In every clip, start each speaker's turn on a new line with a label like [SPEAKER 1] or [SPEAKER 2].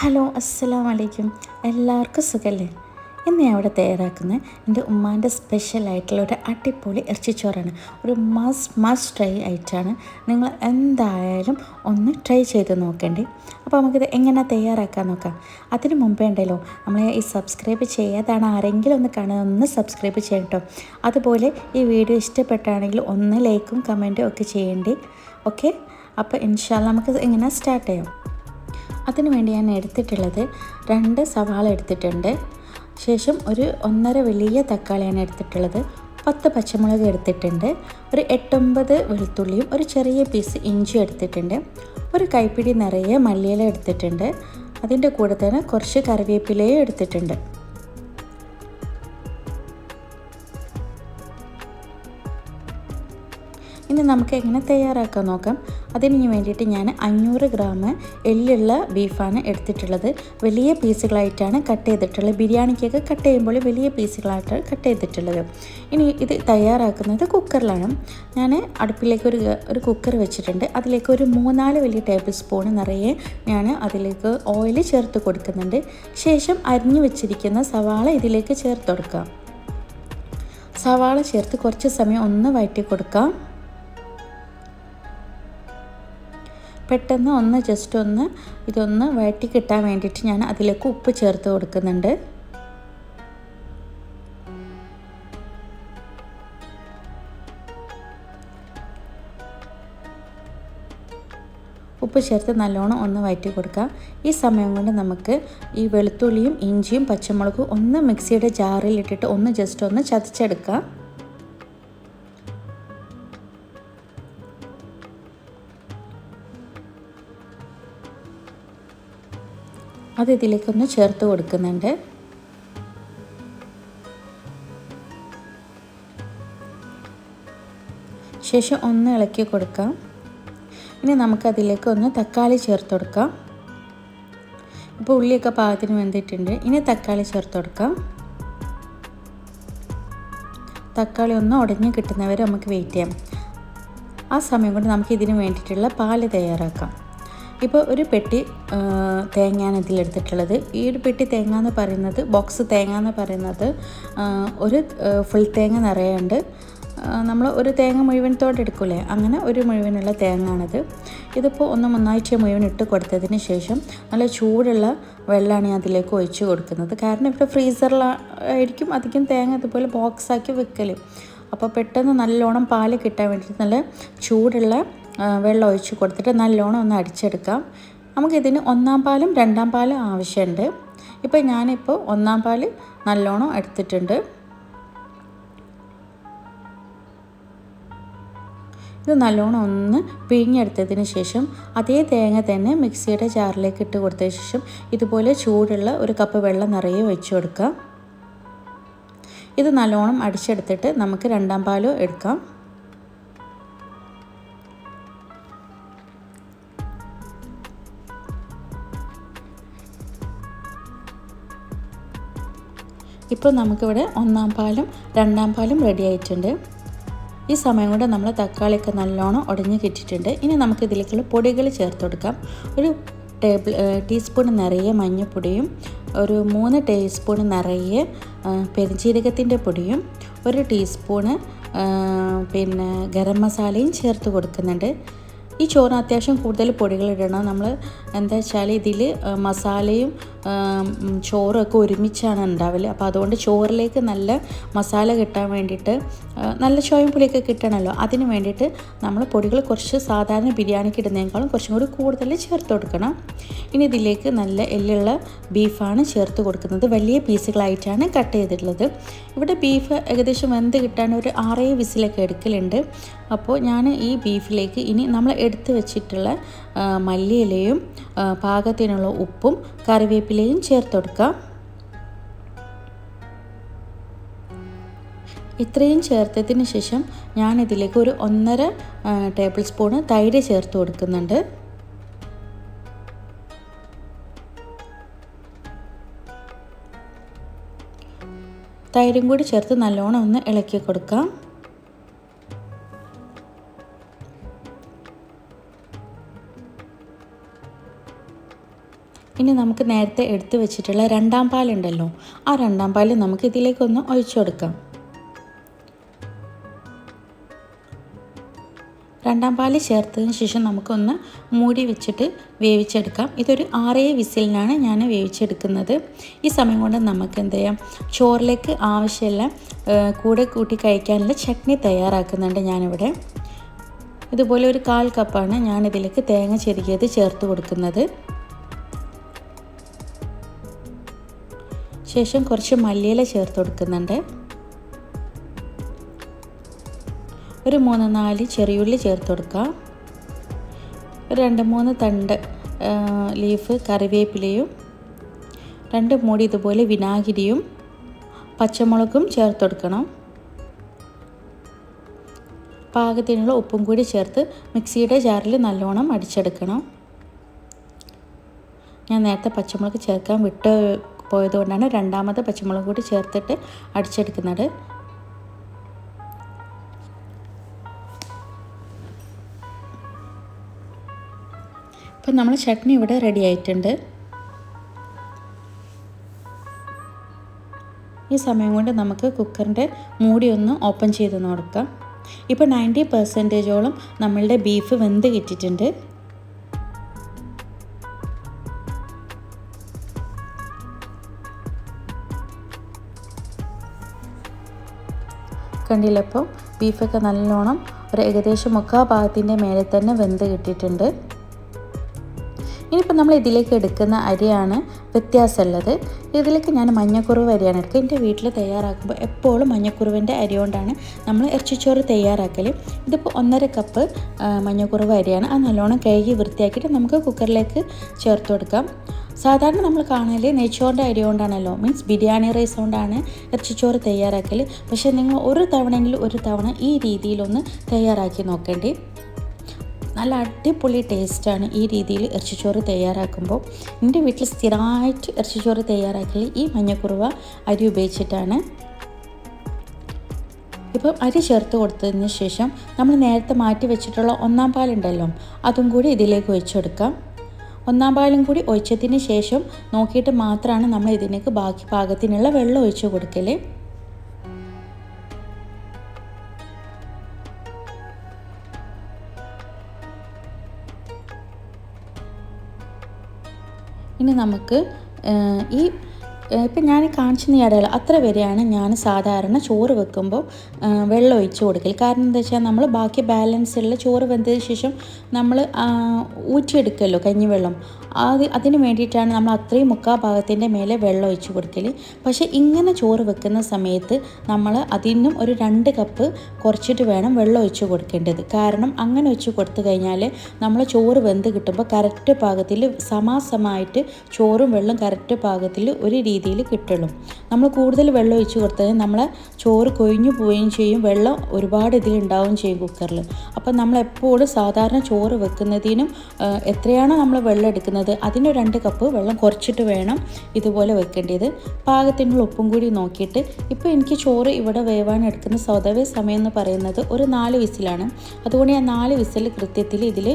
[SPEAKER 1] Hello അസ്സലാം വലൈക്കും എല്ലാവർക്കും സുഖല്ലേ? ഇന്ന് ഞാൻ ഇവിടെ തയ്യാറാക്കുന്ന എന്റെ ഉമ്മാന്റെ സ്പെഷ്യലായിട്ടുള്ള ഒരു അടിപൊളി ഇറച്ചിച്ചോറാണ്. ഒരു മസ്റ്റ് മസ്റ്റ് ട്രൈ ആയിട്ടാണ്. നിങ്ങൾ എന്തായാലും ഒന്ന് ട്രൈ ചെയ്ത് നോക്കേണ്ടി. അപ്പോൾ നമുക്കിത് എങ്ങനെ തയ്യാറാക്കാൻ നോക്കാം. അതിന് മുമ്പേ ഉണ്ടല്ലോ നമ്മൾ ഈ സബ്സ്ക്രൈബ് ചെയ്യാതാണ് ആരെങ്കിലും ഒന്ന് കാണുക ഒന്ന് സബ്സ്ക്രൈബ് ചെയ്യണം കേട്ടോ. അതുപോലെ ഈ വീഡിയോ ഇഷ്ടപ്പെട്ടാണെങ്കിൽ ഒന്ന് ലൈക്കും കമന്റും ഒക്കെ ചെയ്യേണ്ടി. ഓക്കെ അപ്പോൾ ഇൻഷാല്ല നമുക്ക് എങ്ങനെ സ്റ്റാർട്ട് ചെയ്യാം? അതിന് വേണ്ടി ഞാൻ എടുത്തിട്ടുള്ളത് രണ്ട് സവാള എടുത്തിട്ടുണ്ട്. ശേഷം ഒരു ഒന്നര വലിയ തക്കാളിയാണ് എടുത്തിട്ടുള്ളത്. പത്ത് പച്ചമുളക് എടുത്തിട്ടുണ്ട്. ഒരു എട്ടൊമ്പത് വെളുത്തുള്ളിയും ഒരു ചെറിയ പീസ് ഇഞ്ചി എടുത്തിട്ടുണ്ട്. ഒരു കൈപ്പിടി നിറയെ മല്ലിയില എടുത്തിട്ടുണ്ട്. അതിന്റെ കൂടെ തന്നെ കുറച്ച് കറിവേപ്പിലയും എടുത്തിട്ടുണ്ട്. നമുക്ക് എങ്ങനെ തയ്യാറാക്കാൻ നോക്കാം? അതിന് വേണ്ടിയിട്ട് ഞാൻ അഞ്ഞൂറ് ഗ്രാം എല്ലുള്ള ബീഫാണ് എടുത്തിട്ടുള്ളത്. വലിയ പീസുകളായിട്ടാണ് കട്ട് ചെയ്തിട്ടുള്ളത്. ബിരിയാണിക്കൊക്കെ കട്ട് ചെയ്യുമ്പോൾ വലിയ പീസുകളായിട്ടാണ് കട്ട് ചെയ്തിട്ടുള്ളത്. ഇനി ഇത് തയ്യാറാക്കുന്നത് കുക്കറിലാണ്. ഞാൻ അടുപ്പിലേക്ക് ഒരു ഒരു കുക്കർ വെച്ചിട്ടുണ്ട്. അതിലേക്ക് ഒരു മൂന്നാൽ വലിയ ടേബിൾ സ്പൂൺ നിറയെ ഞാൻ അതിലേക്ക് ഓയിൽ ചേർത്ത് കൊടുക്കുന്നുണ്ട്. ശേഷം അരിഞ്ഞു വെച്ചിരിക്കുന്ന സവാള ഇതിലേക്ക് ചേർത്ത് കൊടുക്കാം. സവാള ചേർത്ത് കുറച്ച് സമയം ഒന്ന് വഴറ്റി കൊടുക്കാം. പെട്ടെന്ന് ഒന്ന് ജസ്റ്റ് ഒന്ന് ഇതൊന്ന് വഴറ്റി കിട്ടാൻ വേണ്ടിയിട്ട് ഞാൻ അതിലേക്ക് ഉപ്പ് ചേർത്ത് കൊടുക്കുന്നുണ്ട്. ഉപ്പ് ചേർത്ത് നല്ലോണം ഒന്ന് വയറ്റി കൊടുക്കാം. ഈ സമയം കൊണ്ട് നമുക്ക് ഈ വെളുത്തുള്ളിയും ഇഞ്ചിയും പച്ചമുളകും ഒന്ന് മിക്സിയുടെ ജാറിൽ ഇട്ടിട്ട് ഒന്ന് ജസ്റ്റ് ഒന്ന് ചതച്ചെടുക്കാം. അത് ഇതിലേക്കൊന്ന് ചേർത്ത് കൊടുക്കുന്നുണ്ട്. ശേഷം ഒന്ന് ഇളക്കി കൊടുക്കാം. ഇനി നമുക്കതിലേക്ക് ഒന്ന് തക്കാളി ചേർത്ത് കൊടുക്കാം. ഇപ്പോൾ ഉള്ളിയൊക്കെ പാകത്തിന് വെന്തിട്ടുണ്ട്. ഇനി തക്കാളി ചേർത്ത് കൊടുക്കാം. തക്കാളി ഒന്ന് ഉടഞ്ഞ് കിട്ടുന്നവരെ നമുക്ക് വെയിറ്റ് ചെയ്യാം. ആ സമയം കൊണ്ട് നമുക്ക് ഇതിന് വേണ്ടിയിട്ടുള്ള പാൽ തയ്യാറാക്കാം. ഇപ്പോൾ ഒരു പെട്ടി തേങ്ങയാണ് ഇതിലെടുത്തിട്ടുള്ളത് ഈ ഒരു പെട്ടി തേങ്ങ എന്ന് പറയുന്നത് ബോക്സ് തേങ്ങ എന്ന് പറയുന്നത് ഒരു ഫുൾ തേങ്ങ നിറയുണ്ട്. നമ്മൾ ഒരു തേങ്ങ മുഴുവനത്തോടെ എടുക്കൂലേ? അങ്ങനെ ഒരു മുഴുവനുള്ള തേങ്ങയാണിത് ഇതിപ്പോൾ ഒന്ന് മൂന്നാഴ്ച മുഴുവൻ ഇട്ട് കൊടുത്തതിന് ശേഷം നല്ല ചൂടുള്ള വെള്ളമാണ് ഞാൻ അതിലേക്ക് ഒഴിച്ച് കൊടുക്കുന്നത്. കാരണം ഇപ്പോൾ ഫ്രീസറിലായിരിക്കും അധികം തേങ്ങ ഇതുപോലെ ബോക്സാക്കി വെക്കൽ അപ്പോൾ പെട്ടെന്ന് നല്ലോണം പാൽ കിട്ടാൻ വേണ്ടിയിട്ട് നല്ല ചൂടുള്ള വെള്ളം ഒഴിച്ച് കൊടുത്തിട്ട് നല്ലോണം ഒന്ന് അടിച്ചെടുക്കാം. നമുക്കിതിന് ഒന്നാം പാലും രണ്ടാം പാലും ആവശ്യമുണ്ട്. ഇപ്പോൾ ഞാനിപ്പോൾ ഒന്നാം പാൽ നല്ലോണം എടുത്തിട്ടുണ്ട്. ഇത് നല്ലോണം ഒന്ന് പിഴിഞ്ഞെടുത്തതിന് ശേഷം അതേ തേങ്ങ തന്നെ മിക്സിയുടെ ജാറിലേക്ക് ഇട്ട് കൊടുത്തതിന് ശേഷം ഇതുപോലെ ചൂടുള്ള ഒരു കപ്പ് വെള്ളം നിറയെ ഒഴിച്ചു കൊടുക്കാം. ഇത് നല്ലോണം അടിച്ചെടുത്തിട്ട് നമുക്ക് രണ്ടാം പാലോ എടുക്കാം. ഇപ്പോൾ നമുക്കിവിടെ ഒന്നാം പാലും രണ്ടാം പാലും റെഡി ആയിട്ടുണ്ട്. ഈ സമയം കൊണ്ട് നമ്മൾ തക്കാളിയൊക്കെ നല്ലോണം ഉടഞ്ഞു കിട്ടിയിട്ടുണ്ട്. ഇനി നമുക്ക് ഇതിലേക്കുള്ള പൊടികൾ ചേർത്ത് കൊടുക്കാം. ഒരു ടേബിൾ ടീസ്പൂൺ നിറയെ മഞ്ഞൾപ്പൊടിയും ഒരു മൂന്ന് ടീസ്പൂൺ നിറയെ പെരുംജീരകത്തിന്റെ പൊടിയും ഒരു ടീസ്പൂണ് പിന്നെ ഗരം മസാലയും ചേർത്ത് കൊടുക്കുന്നുണ്ട്. ഈ ചോറിന് അത്യാവശ്യം കൂടുതൽ പൊടികൾ ഇടണം. നമ്മൾ എന്താ വെച്ചാൽ ഇതിൽ മസാലയും ചോറും ഒക്കെ ഒരുമിച്ചാണ് ഉണ്ടാവൽ. അപ്പോൾ അതുകൊണ്ട് ചോറിലേക്ക് നല്ല മസാല കിട്ടാൻ വേണ്ടിയിട്ട് നല്ല ചോയം പുളിയൊക്കെ കിട്ടണമല്ലോ അതിന് വേണ്ടിയിട്ട് നമ്മൾ പൊടികൾ കുറച്ച് സാധാരണ ബിരിയാണിക്ക് ഇടുന്നതിനേക്കാളും കുറച്ചും കൂടി കൂടുതൽ ചേർത്ത് കൊടുക്കണം. ഇനി ഇതിലേക്ക് നല്ല എല്ലുള്ള ബീഫാണ് ചേർത്ത് കൊടുക്കുന്നത്. വലിയ പീസുകളായിട്ടാണ് കട്ട് ചെയ്തിട്ടുള്ളത്. ഇവിടെ ബീഫ് ഏകദേശം വെന്ത് കിട്ടാൻ ഒരു ആറേ വിസിലൊക്കെ എടുക്കലുണ്ട്. അപ്പോൾ ഞാൻ ഈ ബീഫിലേക്ക് ഇനി നമ്മൾ എടുത്ത് വെച്ചിട്ടുള്ള മല്ലിയിലയും പാകത്തിനുള്ള ഉപ്പും കറിവേപ്പിലയും ചേർത്ത് കൊടുക്കാം ഇത്രയും ചേർത്തതിന് ശേഷം ഞാൻ ഇതിലേക്ക് ഒരു ഒന്നര ടേബിൾ സ്പൂണ് തൈര് ചേർത്ത് കൊടുക്കുന്നുണ്ട്. തൈരും കൂടി ചേർത്ത് നല്ലോണം ഒന്ന് ഇളക്കി കൊടുക്കാം. ഇനി നമുക്ക് നേരത്തെ എടുത്തു വെച്ചിട്ടുള്ള രണ്ടാം പാലുണ്ടല്ലോ ആ രണ്ടാം പാൽ നമുക്ക് ഇതിലേക്കൊന്ന് ഒഴിച്ചു കൊടുക്കാം. രണ്ടാം പാൽ ചേർത്തതിന് ശേഷം നമുക്കൊന്ന് മൂടി വെച്ചിട്ട് വേവിച്ചെടുക്കാം. ഇതൊരു ആറേ വിസിലിനാണ് ഞാൻ വേവിച്ചെടുക്കുന്നത്. ഈ സമയം കൊണ്ട് നമുക്ക് എന്ത് ചെയ്യാം? ചോറിലേക്ക് ആവശ്യമുള്ള കൂടെ കൂട്ടി കഴിക്കാനുള്ള ചട്നി തയ്യാറാക്കുന്നുണ്ട് ഞാനിവിടെ. ഇതുപോലെ ഒരു കാൽ കപ്പാണ് ഞാനിതിലേക്ക് തേങ്ങ ചെരുകിയത് ചേർത്ത് കൊടുക്കുന്നത്. ശേഷം കുറച്ച് മല്ലിയില ചേർത്ത് കൊടുക്കുന്നുണ്ട്. ഒരു മൂന്ന് നാല് ചെറിയുള്ളി ചേർത്ത് കൊടുക്കാം. ഒരു രണ്ട് മൂന്ന് തണ്ട് ലീഫ് കറിവേപ്പിലയും രണ്ട് മൂടി ഇതുപോലെ വിനാഗിരിയും പച്ചമുളകും ചേർത്ത് കൊടുക്കണം. പാകത്തിനുള്ള ഉപ്പും കൂടി ചേർത്ത് മിക്സിയുടെ ജാറിൽ നല്ലോണം അടിച്ചെടുക്കണം. ഞാൻ നേരത്തെ പച്ചമുളക് ചേർക്കാൻ വിട്ട് പോയതുകൊണ്ടാണ് രണ്ടാമത് പച്ചമുളക് കൂടി ചേർത്തിട്ട് അടിച്ചെടുക്കുന്നത്. ഇപ്പം നമ്മൾ ചട്നി ഇവിടെ റെഡി ആയിട്ടുണ്ട്. ഈ സമയം കൊണ്ട് നമുക്ക് കുക്കറിന്റെ മൂടി ഒന്ന് ഓപ്പൺ ചെയ്ത് നോക്കാം. ഇപ്പോൾ നയന്റി പെർസെന്റേജോളം നമ്മളുടെ ബീഫ് വെന്ത് കിട്ടിയിട്ടുണ്ട്. കണ്ടില്ല അപ്പോൾ ബീഫൊക്കെ നല്ലോണം ഒരു ഏകദേശം മുക്കാ ഭാഗത്തിന്റെ മേലെ തന്നെ വെന്ത് കിട്ടിയിട്ടുണ്ട്. ഇനിയിപ്പോൾ നമ്മൾ ഇതിലേക്ക് എടുക്കുന്ന അരിയാണ് വ്യത്യാസമുള്ളത്. ഇതിലേക്ക് ഞാൻ മഞ്ഞക്കുറുവ് അരിയാണ് എടുക്കുക. എന്റെ വീട്ടിൽ തയ്യാറാക്കുമ്പോൾ എപ്പോഴും മഞ്ഞക്കുറുവിന്റെ അരി കൊണ്ടാണ് നമ്മൾ ഇറച്ചിച്ചോറ് തയ്യാറാക്കൽ ഇതിപ്പോൾ ഒന്നര കപ്പ് മഞ്ഞക്കുറുവ് അരിയാണ്. അത് നല്ലോണം കഴുകി വൃത്തിയാക്കിയിട്ട് നമുക്ക് കുക്കറിലേക്ക് ചേർത്ത് കൊടുക്കാം. സാധാരണ നമ്മൾ കാണൽ നെയ്ച്ചോറിന്റെ അരി കൊണ്ടാണല്ലോ. മീൻസ് ബിരിയാണി റൈസ് കൊണ്ടാണ് ഇറച്ചിച്ചോറ് തയ്യാറാക്കൽ പക്ഷേ നിങ്ങൾ ഒരു തവണയെങ്കിലും ഒരു തവണ ഈ രീതിയിലൊന്ന് തയ്യാറാക്കി നോക്കേണ്ടി. നല്ല അടിപൊളി ടേസ്റ്റാണ് ഈ രീതിയിൽ ഇറച്ചിച്ചോറ് തയ്യാറാക്കുമ്പോൾ. എന്റെ വീട്ടിൽ സ്ഥിരമായിട്ട് ഇറച്ചിച്ചോറ് തയ്യാറാക്കൽ ഈ മഞ്ഞക്കുറുവ അരി ഉപയോഗിച്ചിട്ടാണ്. ഇപ്പം അരി ചേർത്ത് കൊടുത്തതിന് ശേഷം നമ്മൾ നേരത്തെ മാറ്റി വെച്ചിട്ടുള്ള ഒന്നാം പാലുണ്ടല്ലോ. അതും കൂടി ഇതിലേക്ക് ഒഴിച്ചെടുക്കാം. ഒന്നാം പാലും കൂടി ഒഴിച്ചതിന് ശേഷം നോക്കിയിട്ട് മാത്രമാണ് നമ്മൾ ഇതിനേക്ക് ബാക്കി പാകത്തിനുള്ള വെള്ളം ഒഴിച്ചു കൊടുക്കൽ ഇനി നമുക്ക് ഈ ഇപ്പം ഞാൻ കാണിച്ചു ഇടയിൽ അത്ര വരെയാണ് ഞാൻ സാധാരണ ചോറ് വെക്കുമ്പോൾ വെള്ളം ഒഴിച്ച് കൊടുക്കൽ കാരണം എന്താ വെച്ചാൽ നമ്മൾ ബാക്കി ബാലൻസ് ഉള്ള ചോറ് വെന്തതിന് ശേഷം നമ്മൾ ഊറ്റിയെടുക്കുമല്ലോ കഞ്ഞിവെള്ളം. അത് അതിന് വേണ്ടിയിട്ടാണ് നമ്മൾ അത്രയും മുക്കാ ഭാഗത്തിന്റെ മേലെ വെള്ളം ഒഴിച്ച് കൊടുക്കൽ പക്ഷേ ഇങ്ങനെ ചോറ് വെക്കുന്ന സമയത്ത് നമ്മൾ അതിനും ഒരു രണ്ട് കപ്പ് കുറച്ചിട്ട് വേണം വെള്ളം ഒഴിച്ച് കൊടുക്കേണ്ടത്. കാരണം അങ്ങനെ ഒഴിച്ച് കൊടുത്തു കഴിഞ്ഞാൽ നമ്മൾ ചോറ് വെന്ത് കിട്ടുമ്പോൾ കറക്റ്റ് പാകത്തിൽ സമാസമായിട്ട് ചോറും വെള്ളം കറക്റ്റ് പാകത്തിൽ ഒരു രീതിയിൽ കിട്ടുള്ളൂ. നമ്മൾ കൂടുതൽ വെള്ളം ഒഴിച്ച് കൊടുത്താൽ നമ്മൾ ചോറ് കൊഴിഞ്ഞു പോവുകയും ചെയ്യും. വെള്ളം ഒരുപാട് ഇതിലുണ്ടാവുകയും ചെയ്യും കുക്കറിൽ. അപ്പം നമ്മൾ എപ്പോഴും സാധാരണ ചോറ് വെക്കുന്നതിനും എത്രയാണോ നമ്മൾ വെള്ളം എടുക്കുന്നത് അതിന് രണ്ട് കപ്പ് വെള്ളം കുറച്ചിട്ട് വേണം ഇതുപോലെ വെക്കേണ്ടത്. പാകത്തിനുള്ള ഉപ്പും കൂടി നോക്കിയിട്ട് ഇപ്പോൾ എനിക്ക് ചോറ് ഇവിടെ വേവാൻ എടുക്കുന്ന സ്വതവേ സമയം എന്ന് പറയുന്നത് ഒരു നാല് വിസിലാണ്. അതുകൊണ്ട് ഞാൻ നാല് വിസിൽ കൃത്യത്തിൽ ഇതിൽ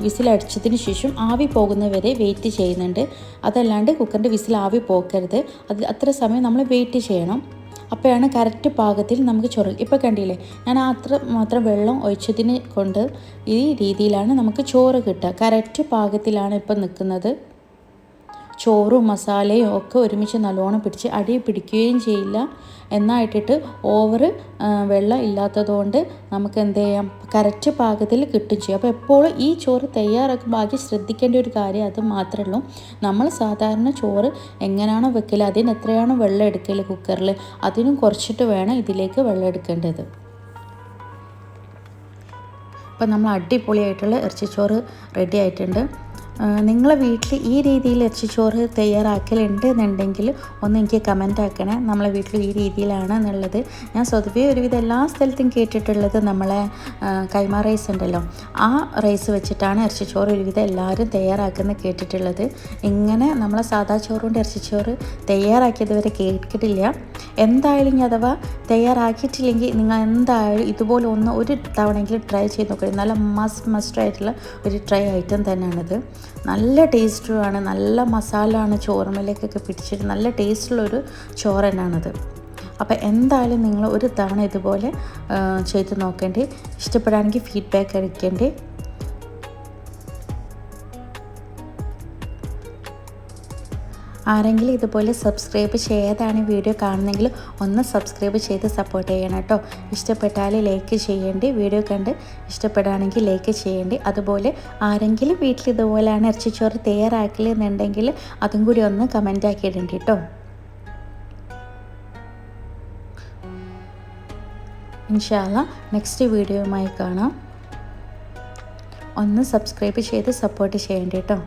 [SPEAKER 1] വിസിലടിച്ചതിന് ശേഷം ആവി പോകുന്നവരെ വെയിറ്റ് ചെയ്യുന്നുണ്ട്. അതല്ലാണ്ട് കുക്കറിന്റെ വിസിൽ ആവി പോക്കരുത്. അത് അത്ര സമയം നമ്മൾ വെയിറ്റ് ചെയ്യണം. അപ്പോഴാണ് കറക്റ്റ് പാകത്തിൽ നമുക്ക് ചോറ് ഇപ്പോൾ കണ്ടില്ലേ ഞാൻ അത്ര മാത്രം വെള്ളം ഒഴിച്ചതിനെ കൊണ്ട് ഈ രീതിയിലാണ് നമുക്ക് ചോറ് കിട്ടുക. കറക്റ്റ് പാകത്തിലാണ് ഇപ്പം നിൽക്കുന്നത്. ചോറും മസാലയും ഒക്കെ ഒരുമിച്ച് നല്ലോണം പിടിച്ച് അടി പിടിക്കുകയും ചെയ്യില്ല. എന്നായിട്ടിട്ട് ഓവർ വെള്ളം ഇല്ലാത്തതുകൊണ്ട് നമുക്ക് എന്ത് ചെയ്യാം? കറക്റ്റ് പാകത്തിൽ കിട്ടും ചെയ്യും. അപ്പോൾ എപ്പോഴും ഈ ചോറ് തയ്യാറാക്കുമ്പോൾ ആദ്യം ശ്രദ്ധിക്കേണ്ട ഒരു കാര്യം അത് മാത്രമേ ഉള്ളൂ. നമ്മൾ സാധാരണ ചോറ് എങ്ങനെയാണോ വെക്കൽ അതിന് എത്രയാണോ വെള്ളം എടുക്കൽ കുക്കറിൽ അതിനും കുറച്ചിട്ട് വേണം ഇതിലേക്ക് വെള്ളം എടുക്കേണ്ടത്. അപ്പോൾ നമ്മൾ അടിപൊളിയായിട്ടുള്ള ഇറച്ചിച്ചോറ് റെഡി ആയിട്ടുണ്ട്. നിങ്ങളെ വീട്ടിൽ ഈ രീതിയിൽ ഇറച്ചിച്ചോറ് തയ്യാറാക്കലുണ്ട് എന്നുണ്ടെങ്കിൽ ഒന്ന് എനിക്ക് കമന്റ് ആക്കണേ. നമ്മളെ വീട്ടിൽ ഈ രീതിയിലാണ് എന്നുള്ളത് ഞാൻ സ്വതവേ ഒരുവിധം എല്ലാ സ്ഥലത്തും കേട്ടിട്ടുള്ളത് നമ്മളെ കൈമ റൈസ് ഉണ്ടല്ലോ. ആ റൈസ് വെച്ചിട്ടാണ് ഇറച്ചിച്ചോറ് ഒരുവിധം എല്ലാവരും തയ്യാറാക്കുന്നത് കേട്ടിട്ടുള്ളത്. ഇങ്ങനെ നമ്മളെ സാധാ ചോറ് കൊണ്ട് ഇറച്ചിച്ചോറ് തയ്യാറാക്കിയത് വരെ കേട്ടിട്ടില്ല. എന്തായാലും ഇനി അഥവാ തയ്യാറാക്കിയിട്ടില്ലെങ്കിൽ നിങ്ങൾ എന്തായാലും ഇതുപോലെ ഒന്ന് ഒരു തവണയെങ്കിലും ട്രൈ ചെയ്ത് നോക്കരുത് നല്ല മസ്റ്റ് മസ്റ്റ് ആയിട്ടുള്ള ഒരു ട്രൈ ഐറ്റം തന്നെയാണിത്. നല്ല ടേസ്റ്റുമാണ് നല്ല മസാലയാണ് ചോറുമലേക്കൊക്കെ പിടിച്ചിട്ട് നല്ല ടേസ്റ്റുള്ളൊരു ചോറ് തന്നെയാണിത്. അപ്പോൾ എന്തായാലും നിങ്ങൾ ഒരു തവണ ഇതുപോലെ ചെയ്ത് നോക്കേണ്ടി ഇഷ്ടപ്പെടുകയാണെങ്കിൽ ഫീഡ്ബാക്ക് അറിയിക്കേണ്ടി ആരെങ്കിലും ഇതുപോലെ സബ്സ്ക്രൈബ് ചെയ്യാതാണ് വീഡിയോ കാണുന്നെങ്കിൽ ഒന്ന് സബ്സ്ക്രൈബ് ചെയ്ത് സപ്പോർട്ട് ചെയ്യണം കേട്ടോ. ഇഷ്ടപ്പെട്ടാൽ ലൈക്ക് ചെയ്യേണ്ടി വീഡിയോ കണ്ട് ഇഷ്ടപ്പെടുകയാണെങ്കിൽ ലൈക്ക് ചെയ്യേണ്ടി. അതുപോലെ ആരെങ്കിലും വീട്ടിൽ ഇതുപോലെയാണ് ഇറച്ചിച്ചോറ് തയ്യാറാക്കലെന്നുണ്ടെങ്കിൽ അതും കൂടി ഒന്ന് കമന്റ് ആക്കി ഇടേണ്ടി കേട്ടോ ഇൻഷാല്ല നെക്സ്റ്റ് വീഡിയോയുമായി കാണാം. ഒന്ന് സബ്സ്ക്രൈബ് ചെയ്ത് സപ്പോർട്ട് ചെയ്യേണ്ടി കേട്ടോ.